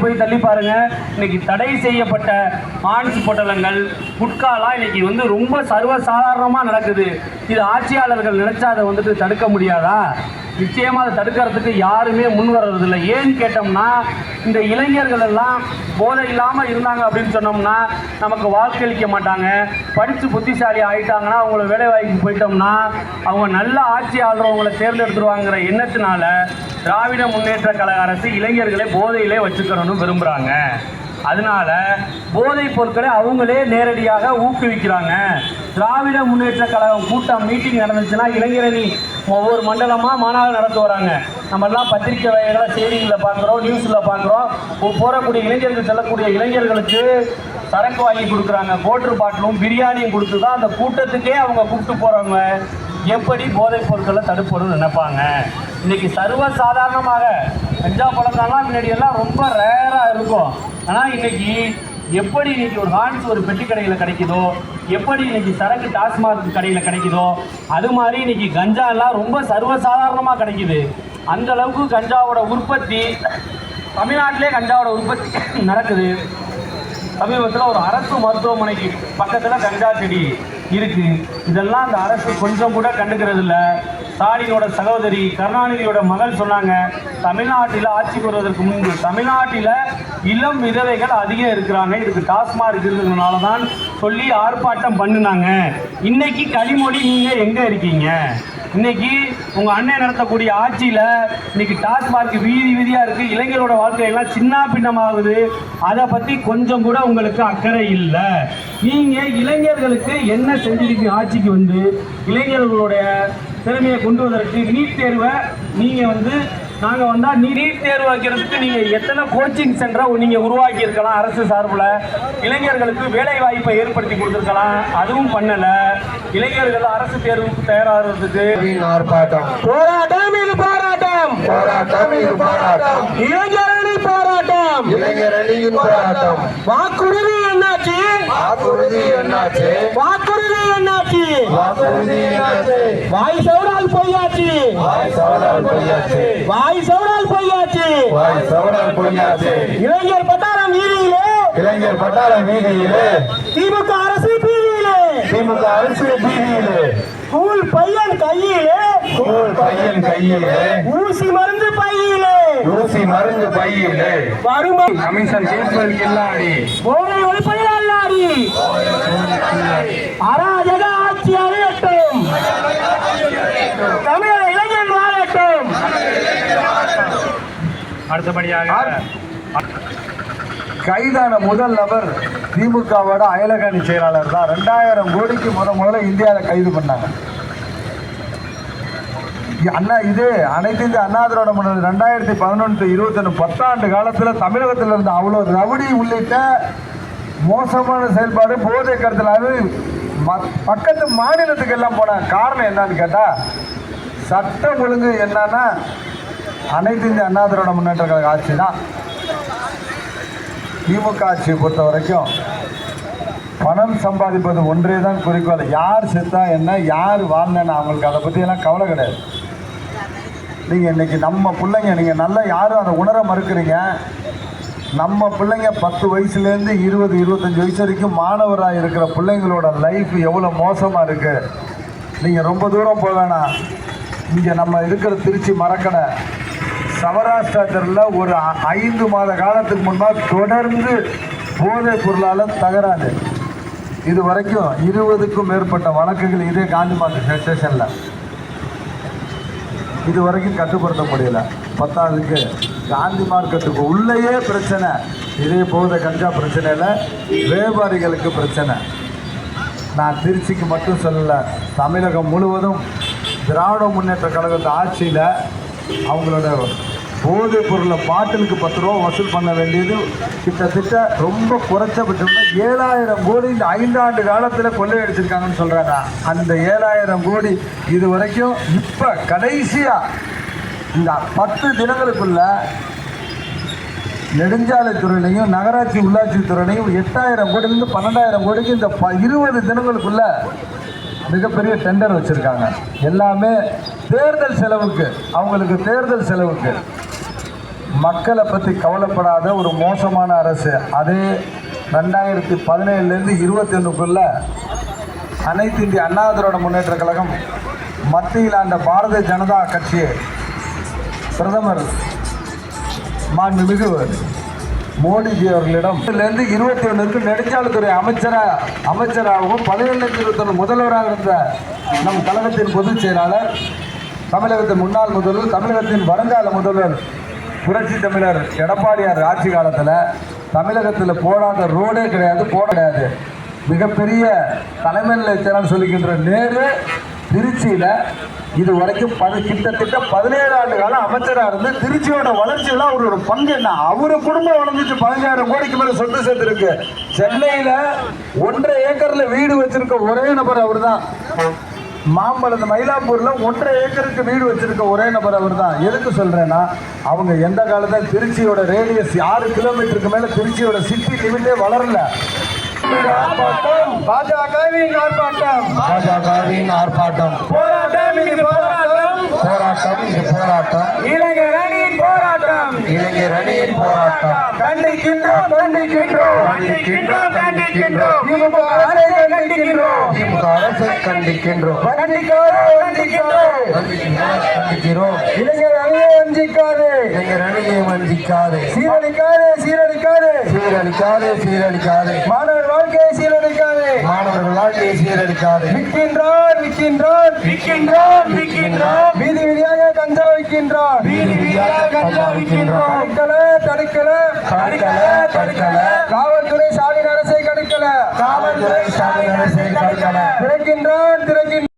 போய் தள்ளி பாருங்க. இன்னைக்கு தடை செய்யப்பட்ட ஆன்ஸ் பொட்டலங்கள் குட்காலாம் இன்னைக்கு வந்து ரொம்ப சர்வசாதாரணமாக நடக்குது. இது ஆட்சியாளர்கள் நினைச்சா அதை வந்துட்டு தடுக்க முடியாதா? நிச்சயமா அதை தடுக்கிறதுக்கு யாருமே முன் வர்றதில்லை. ஏன்னு கேட்டோம்னா இந்த இளைஞர்கள் எல்லாம் போதை இல்லாமல் இருந்தாங்க அப்படின்னு சொன்னோம்னா நமக்கு வாக்களிக்க மாட்டாங்க. படித்து புத்திசாலி ஆகிட்டாங்கன்னா அவங்கள வேலை வாய்ப்பு போயிட்டோம்னா அவங்க நல்ல ஆட்சி ஆள்றவங்களை தேர்ந்தெடுத்துருவாங்கிற எண்ணத்தினால திராவிட முன்னேற்ற கழக அரசு இளைஞர்களை போதையிலே வச்சுக்கணும்னு விரும்புகிறாங்க அதனால போதைப் பொருட்களை அவங்களே நேரடியாக ஊக்குவிக்கிறாங்க. திராவிட முன்னேற்ற கழகம் கூட்டம் மீட்டிங் நடந்துச்சுன்னா இளைஞரணி ஒவ்வொரு மண்டலமாக மாநாடு நடத்த வராங்க. நம்மெல்லாம் பத்திரிக்கை வகைகளை செய்திகளில் பார்க்குறோம் நியூஸில் பார்க்குறோம். போகக்கூடிய இளைஞர்கள் செல்லக்கூடிய இளைஞர்களுக்கு சரக்கு வாங்கி கொடுக்குறாங்க. கோட்ரு பாட்டிலும் பிரியாணியும் கொடுத்து தான் அந்த கூட்டத்துக்கே அவங்க கூப்பிட்டு போகிறவங்க எப்படி போதைப் பொருட்களை தடுப்படும் நினைப்பாங்க? இன்னைக்கு சர்வ சாதாரணமாக கஞ்சா பழக்கம்லாம் முன்னாடி எல்லாம் ரொம்ப ரேராக இருக்கும். ஆனால் இன்னைக்கு எப்படி இன்னைக்கு ஒரு ஹான்ஸ் ஒரு பெட்டி கடையில் கிடைக்குதோ எப்படி இன்னைக்கு சரக்கு டாஸ்மாக் கடையில் கிடைக்குதோ அது மாதிரி இன்னைக்கு கஞ்சாலாம் ரொம்ப சர்வசாதாரணமாக கிடைக்குது. அந்த அளவுக்கு கஞ்சாவோட உற்பத்தி தமிழ்நாட்டிலே கஞ்சாவோட உற்பத்தி நடக்குது. சமீபத்தில் ஒரு அரசு மருத்துவமனைக்கு பக்கத்தில் கஞ்சா செடி. இருக்கு. இதெல்லாம் அந்த அரசு கொஞ்சம் கூட கண்டுக்கிறது இல்லை ஸ்டாலினோட சகோதரி கருணாநிதியோட மகள் சொன்னாங்க தமிழ்நாட்டில் ஆட்சி பெறுவதற்கு முன்பு தமிழ்நாட்டில் இளம் விதவைகள் அதிகம் இருக்கிறாங்க. இதுக்கு டாஸ்மாக் இருக்கிறதுனால தான் சொல்லி ஆர்ப்பாட்டம் பண்ணினாங்க. இன்னைக்கு கனிமொழி நீங்கள் எங்கே இருக்கீங்க? இன்னைக்கு உங்க அண்ணன் நடத்தக்கூடிய ஆட்சியில இன்னைக்கு டாஸ்மார்க் வீதி வீதியா இருக்கு. இளைஞரோட வாழ்க்கையெல்லாம் சின்ன பின்னமாகுது. அதை பத்தி கொஞ்சம் கூட உங்களுக்கு அக்கறை இல்லை. நீங்க இளைஞர்களுக்கு என்ன செஞ்சிருக்கீங்க? ஆட்சிக்கு வந்து இளைஞர்களுடைய திறமையை கொண்டு வதற்கு நீட் தேர்வை நீங்க வந்து நாங்கள் வந்தால் நீட் தேர்வு வைக்கிறதுக்கு நீங்கள் எத்தனை கோச்சிங் சென்டரை நீங்கள் உருவாக்கி இருக்கலாம் அரசு சார்பில்? இளைஞர்களுக்கு வேலை வாய்ப்பை ஏற்படுத்தி கொடுத்துருக்கலாம். அதுவும் பண்ணலை. இளைஞர்கள் அரசு தேர்வுக்கு தயாராகிறதுக்கு ஆர்ப்பாட்டம். போராட்டம் இது போராட்டம். போராட்டம் இது போராட்டம். இளைஞரணி போராட்டம். இளைஞர் அணியின் போராட்டம். வாக்குறுதி என்னாச்சு? வாக்குறுதி என்னாச்சு? வாக்குறுதி என்னாச்சு? வாக்குறுதி வாய் சவுடால் பொய்யாச்சு. வாய் சவடால் பொய்யாச்சு. வாய் சவுடால் பொய்யாச்சு. வாய் சவடால் பொய்யாச்சு. இளைஞர் பட்டாளம் வீதியிலே இளைஞர் பட்டாள வீதியிலே திமுக அரசு வீதியிலே திமுக அரசு வீதியிலே ஸ்கூல் பையன் கையிலே. ஸ்கூல் பையன் கையிலே. ஊசி மருந்து பையிலே. ஊசி மருந்து பையிலே. வறுமை கமிஷன் தீர்ப்பல் கில்லாடி போதை ஒழிப்பதில் அல்லாடி. அராஜக ஆட்சி அடையட்டும் தமிழக இளைஞர் வாழட்டும் அடுத்தபடியாக கைதான முதல் நபர் திமுகவோட அயலகணி செயலாளர் தான். ரெண்டாயிரம் கோடிக்கு முத முதல்ல இந்தியாவில் கைது பண்ணாங்க. அண்ணா இது அனைத்து இந்த அண்ணா திராவிட முன்னணி ரெண்டாயிரத்தி பதினொன்று இருபத்தொன்று பத்தாண்டு காலத்தில் தமிழகத்தில் இருந்த அவ்வளோ ரவுடி உள்ளிட்ட மோசமான செயல்பாடு போதை கடத்தல் அது பக்கத்து மாநிலத்துக்கு எல்லாம் போனாங்க காரணம் என்னன்னு கேட்டால் சட்டம் ஒழுங்கு என்னன்னா அனைத்து இந்திய அண்ணா திராவிட முன்னேற்ற கழக ஆட்சி தான் திமுக ஆட்சியை பொறுத்த வரைக்கும் பணம் சம்பாதிப்பது ஒன்றே தான் குறிக்கோள். யார் செத்தா என்ன யார் வாழ்ந்தேன்னு அவங்களுக்கு அதை பற்றியெல்லாம் கவலை கிடையாது. நீங்கள் இன்றைக்கி நம்ம பிள்ளைங்க நீங்கள் நல்லா யாரும் அதை உணர மறுக்கிறீங்க. நம்ம பிள்ளைங்க பத்து வயசுலேருந்து இருபது இருபத்தஞ்சி வயசு வரைக்கும் மாணவராக இருக்கிற பிள்ளைங்களோட லைஃப் எவ்வளோ மோசமாக இருக்குது நீங்கள் ரொம்ப தூரம் போக வேணாம் இங்கே நம்ம இருக்கிற திருச்சி மரக்கடை சவராஷ்டிரத்தில் ஒரு ஐந்து மாத காலத்துக்கு முன்பாக தொடர்ந்து போதைப் பொருளால் தகராறு. இது வரைக்கும் இருபதுக்கும் மேற்பட்ட வழக்குகள் இதே காந்தி மார்க்கெட் ஸ்டேஷனில். இது வரைக்கும் கட்டுப்படுத்த முடியல. பத்தாவதுக்கு காந்தி மார்க்கெட்டுக்கு உள்ளேயே பிரச்சனை. இதே போதை கஞ்சா பிரச்சனையில் வியாபாரிகளுக்கு பிரச்சனை. நான் திருச்சிக்கு மட்டும் சொல்லலை தமிழகம் முழுவதும் திராவிட முன்னேற்ற கழகத்து ஆட்சியில் அவங்களோட போதைப் பொருளை பாட்டிலுக்கு பத்து ரூபா வசூல் பண்ண வேண்டியது கிட்டத்தட்ட ரொம்ப குறைச்சபட்சம்னா ஏழாயிரம் கோடி இந்த ஐந்தாண்டு காலத்தில் கொள்ளையடிச்சிருக்காங்கன்னு சொல்கிறாங்க அந்த ஏழாயிரம் கோடி இது வரைக்கும் இப்போ கடைசியாக இந்த பத்து தினங்களுக்குள்ள நெடுஞ்சாலைத்துறையிலையும் நகராட்சி உள்ளாட்சி துறையிலையும் எட்டாயிரம் கோடியிலிருந்து பன்னெண்டாயிரம் கோடிக்கு இந்த ப இருபது தினங்களுக்குள்ள மிகப்பெரிய டெண்டர் வச்சுருக்காங்க. எல்லாமே தேர்தல் செலவுக்கு அவங்களுக்கு தேர்தல் செலவுக்கு. மக்களை பற்றி கவலைப்படாத ஒரு மோசமான அரசு. அதே ரெண்டாயிரத்தி பதினேழுலேருந்து இருபத்தி ஒன்றுக்குள்ள அனைத்து இந்திய அண்ணா திராவிட முன்னேற்ற கழகம் மத்தியில் ஆண்ட பாரதிய ஜனதா கட்சி பிரதமர் மாண்புமிகு மோடிஜி அவர்களிடம். இருந்து இருபத்தி ஒன்றுக்கு நெடுஞ்சாலைத்துறை அமைச்சராக அமைச்சராகவும் பதினேழு லட்சம் இருபத்தொன்று முதல்வராக இருந்த நம் கழகத்தின் பொதுச் செயலாளர் தமிழகத்தின் முன்னாள் முதல்வர் தமிழகத்தின் வருங்கால முதல்வர் புரட்சி தமிழர் எடப்பாடியார் ஆட்சி காலத்தில் தமிழகத்தில் போடாத ரோடே கிடையாது போட கிடையாது. மிகப்பெரிய தலைமை நிலையத்தினர் சொல்லிக்கின்ற நேரு திருச்சியில் இது வரைக்கும் பது கிட்டத்தட்ட பதினேழு ஆண்டு காலம் அமைச்சராக இருந்து திருச்சியோட வளர்ச்சியில் அவரோட பங்கு என்ன? அவர் குடும்பம் வளர்ந்துச்சு பதினஞ்சாயிரம் கோடிக்கு மேலே சொத்து சேர்த்துருக்கு. சென்னையில் ஒன்றரை ஏக்கரில் வீடு வச்சிருக்க ஒரே நபர் அவர் தான் மாம்பழம் மயிலாப்பூர்ல ஒன்றரை ஏக்கருக்கு வீடு வச்சிருக்க ஒரே நபர் அவர் தான் எதுக்கு சொல்றேன்னா அவங்க எந்த காலத்துல திருச்சியோட ரேடியஸ் ஆறு கிலோமீட்டருக்கு மேல திருச்சியோட சிட்டி லிமிட்டே வளரல. பாஜகவின் ஆர்ப்பாட்டம். பாஜகவின் ஆர்ப்பாட்டம். போராட்டம். போராட்டம் போராட்டம் இது போராட்டம். இளைஞர் அணியின் போராட்டம். இளைஞர் அணியின் போராட்டம். கண்டிக்கின்றோம் கண்டிக்கின்றோம். கண்டிக்கின்றோம், கண்டிக்கின்றோம். திமுக அரசை கண்டிக்கின்றோம். திமுக அரசை கண்டிக்கின்றோம். கண்டிக்கிறோம் கண்டிக்கின்றோம் கண்டிக்கிறோம் இளைஞர் அணியை வஞ்சிக்காது. இளைஞர் அணியை வஞ்சிக்காது. சீரழிக்காது சீரழிக்காது. சீரழிக்காது சீரழிக்காது. மாணவர் வாழ்க்கையை சீரழிக்காது. மாணவர்கள் வாழ்க்கையை சீரழிக்காது விற்கின்றான் விற்கின்றான். விற்கின்றோம் விற்கின்றோம் வீதி வீதியாக கஞ்சா விற்கின்றான். வீதி வீதியாக கஞ்சா விற்கின்றோம் தடுக்கல தடுக்கல. தடுக்கல தடுக்கல. காவல்துறை ஸ்டாலின் அரசை கடுக்கல காவல்துறை ஸ்டாலின் அரசை தடுக்கல. திறக்கின்றான் திறக்கின்றான்.